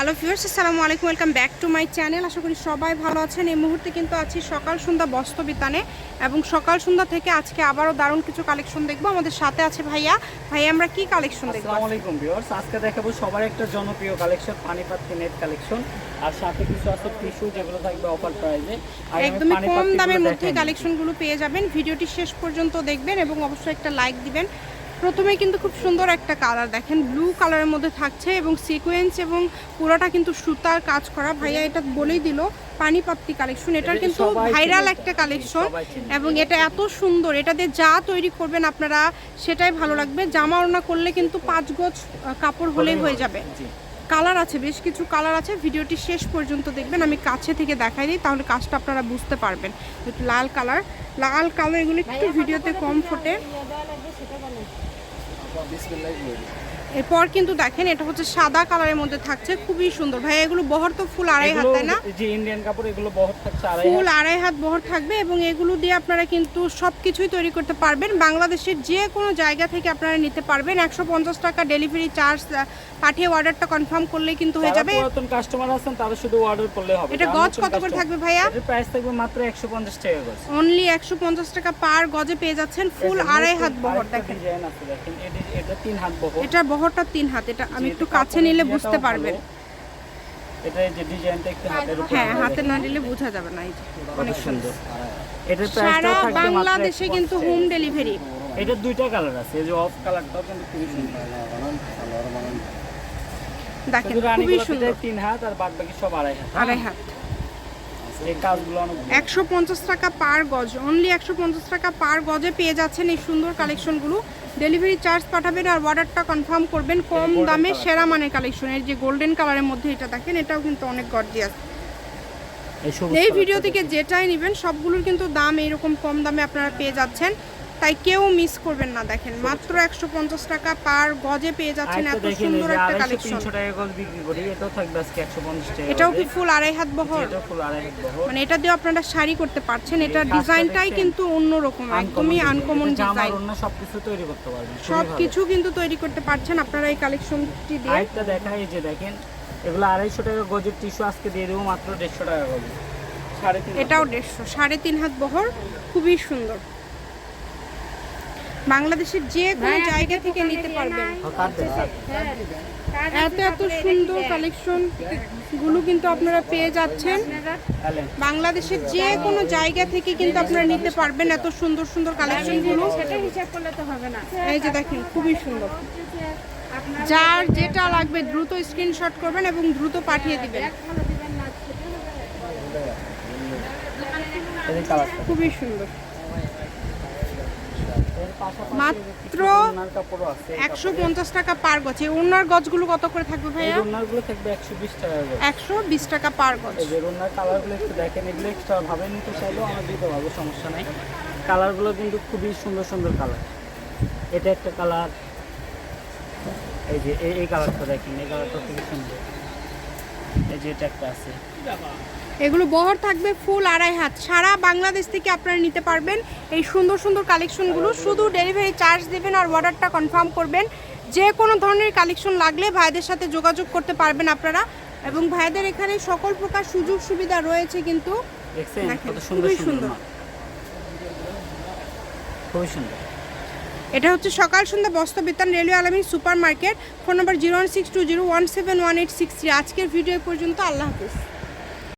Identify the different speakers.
Speaker 1: Hello viewers আসসালামু আলাইকুম welcome back to my channel. আশা করি সবাই ভালো আছেন। এই মুহূর্তে কিন্তু আছি সকাল সন্ধ্যা বস্ত্রবিতানে এবং সকাল সন্ধ্যা থেকে আজকে আবারও দারুণ কিছু কালেকশন দেখব। আমাদের সাথে আছে ভাইয়া। ভাইয়া আমরা কি কালেকশন দেখব
Speaker 2: আসসালামু আলাইকুম ভিউয়ার্স। আজকে দেখাবো সবার একটা জনপ্রিয় কালেকশন পানিপাত্তি নেট কালেকশন আর সাথে কিছু আছে টিস্যু যেগুলো থাকবে অফার প্রাইসে আর
Speaker 1: একদমই কম দামের মধ্যে। কালেকশনগুলো পেয়ে যাবেন। ভিডিওটি শেষ পর্যন্ত দেখবেন এবং অবশ্যই একটা লাইক দিবেন। প্রথমে কিন্তু খুব সুন্দর একটা কালার দেখেন ব্লু কালারের মধ্যে থাকছে এবং সিকোয়েন্স এবং পুরোটা কিন্তু সুতার কাজ করা। ভাইয়া এটা বলেই দিল পানিপাত্তি কালেকশন এটার
Speaker 2: এটা
Speaker 1: কিন্তু ভাইরাল একটা কালেকশন এবং এটা এত সুন্দর এটা দিয়ে যা তৈরি করবেন আপনারা সেটাই ভালো লাগবে। জামা ওড়না করলে কিন্তু পাঁচ গজ কাপড় হলেই হয়ে যাবে। কালার আছে বেশ কিছু কালার আছে ভিডিওটি শেষ পর্যন্ত দেখবেন আমি কাছে থেকে দেখাই দিই তাহলে কাজটা আপনারা বুঝতে পারবেন। লাল কালার লাল কালার এগুলো একটু ভিডিওতে কম ফোটে। বিসমিল্লাহ বলি এরপর কিন্তু দেখেন এটা হচ্ছে সাদা কালারের মধ্যে থাকছে খুবই সুন্দর। ভাই এগুলো বহর তো ফুল আড়াই হাত তাই না?
Speaker 2: যে ইন্ডিয়ান কাপড় এগুলো বহর থাকছে আড়াই
Speaker 1: ফুল আড়াই হাত বহর থাকবে এবং এগুলো দিয়ে আপনারা কিন্তু সব কিছুই তৈরি করতে পারবেন। বাংলাদেশের যে কোনো জায়গা থেকে আপনারা নিতে পারবেন। একশো পঞ্চাশ টাকা ডেলিভারি চার্জ পাঠিয়ে অর্ডারটা কনফার্ম করলেই কিন্তু হয়ে যাবে।
Speaker 2: পুরাতন কাস্টমার আছেন তারা শুধু অর্ডার করলে হবে।
Speaker 1: এটা গজ কত করে থাকবে ভাইয়া?
Speaker 2: এটার প্রাইস থাকবে মাত্র 150 টাকা গজ।
Speaker 1: অনলি একশো পঞ্চাশ টাকা পার গজে পেয়ে যাচ্ছেন ফুল আড়াই হাত বহর দেখেন।
Speaker 2: ডিজাইন আছে দেখেন। এটা এটা তিন হাত বহর।
Speaker 1: এটার বহরটা তিন হাত এটা আমি একটু কাছে নিলে বুঝতে পারবেন।
Speaker 2: এটা এই যে ডিজাইনটা একটু হাতের উপর
Speaker 1: হ্যাঁ হাতে না দিলে বোঝা যাবে না এই যে
Speaker 2: অনেক সুন্দর। এটার
Speaker 1: সারা
Speaker 2: প্রাইসটাও থাকবে মাত্র
Speaker 1: বাংলাদেশে কিন্তু হোম ডেলিভারি
Speaker 2: এটা দুইটা কালার আছে এই যে অফ কালারটাও কিন্তু খুবই সুন্দর।
Speaker 1: দেখেন খুবই সুন্দর।
Speaker 2: তিন হাত আর বাদ বাকি সব আড়াই হাত
Speaker 1: হাত।
Speaker 2: ভালো।
Speaker 1: একশো পঞ্চাশ টাকা পার গজ অনলি একশো পঞ্চাশ টাকা পার গজে পেয়ে যাচ্ছেন এই সুন্দর কালেকশনগুলো ডেলিভারি চার্জ পাঠাবেন আর অর্ডারটা কনফার্ম করবেন। কম দামে সেরা মানের কালেকশনের যে গোল্ডেন কালারের মধ্যে এটা দেখেন এটাও কিন্তু অনেক গর্জিয়াস
Speaker 2: এই
Speaker 1: এই ভিডিও থেকে যেটাই নেবেন সবগুলোর কিন্তু দাম এইরকম কম দামে আপনারা পেয়ে যাচ্ছেন। তাই কেউ মিস করবেন না দেখেন মাত্র একশো পঞ্চাশ টাকা পার গজে পেয়ে যাচ্ছেন এত সুন্দর একটা কালেকশন
Speaker 2: এটাও
Speaker 1: কি ফুল আড়াই হাত বহর? মানে এটা দিয়ে আপনারা শাড়ি করতে পারছেন এটা ডিজাইনটাই? কিন্তু অন্যরকম একদমই আনকমন ডিজাইন
Speaker 2: সবকিছু তৈরি করতে পারবেন খুবই
Speaker 1: সব কিছু কিন্তু তৈরি করতে পারছেন আপনারা এই কালেকশনটি দিয়ে।
Speaker 2: আরেকটা দেখা এই যে দেখেন এগুলো আড়াইশো টাকা গজের টিস্যু আজকে দিয়ে দেবো মাত্র দেড়শো টাকা গজে
Speaker 1: এটাও দেড়শো সাড়ে তিন হাত বহর খুবই সুন্দর। বাংলাদেশের যে কোনো জায়গা থেকে নিতে পারবেন। এত এত সুন্দর কালেকশনগুলো কিন্তু আপনারা পেয়ে যাচ্ছেন। বাংলাদেশের যে কোনো জায়গা থেকে কিন্তু আপনারা নিতে পারবেন এত সুন্দর সুন্দর কালেকশনগুলো। এই যে দেখেন খুবই সুন্দর। যার যেটা লাগবে দ্রুত স্ক্রিনশট করবেন এবং দ্রুত পাঠিয়ে দিবেন। খুবই সুন্দর। মাত্র
Speaker 2: ওনার
Speaker 1: একশো পঞ্চাশ টাকা পার গছ এই ওনার গছগুলো কত করে থাকবে ভাইয়া?
Speaker 2: রুনারগুলো থাকবে একশো বিশ টাকা
Speaker 1: একশো বিশ টাকা পার
Speaker 2: যে রুনার কালারগুলো একটু দেখেন এগুলো এক্সট্রা ভাবে নিতে চাইলেও আমরা দিতে পারব সমস্যা নাই। কালারগুলো কিন্তু খুবই সুন্দর সুন্দর কালার। এটা একটা কালার। এই যে এই- এই কালারটা দেখেন এই কালারটা খুবই সুন্দর। এই যে এটা একটা আছে।
Speaker 1: এগুলো বহর থাকবে ফুল আড়াই হাত। সারা বাংলাদেশ থেকে আপনারা নিতে পারবেন এই সুন্দর সুন্দর কালেকশনগুলো। শুধু ডেলিভারি চার্জ দেবেন আর অর্ডারটা কনফার্ম করবেন। যে কোনো ধরনের কালেকশন লাগলে ভাইদের সাথে যোগাযোগ করতে পারবেন আপনারা। এবং ভাইদের এখানে সকল প্রকার সুযোগ সুবিধা রয়েছে কিন্তু খুবই
Speaker 2: সুন্দর। খুবই সুন্দর।
Speaker 1: এটা হচ্ছে সকাল সন্ধ্যা বস্ত্র বস্ত্রবিতান railway আলামী super market phone number zero one six two zero one seven one eight six three. আজকের ভিডিও পর্যন্ত, আল্লাহ হাফিজ।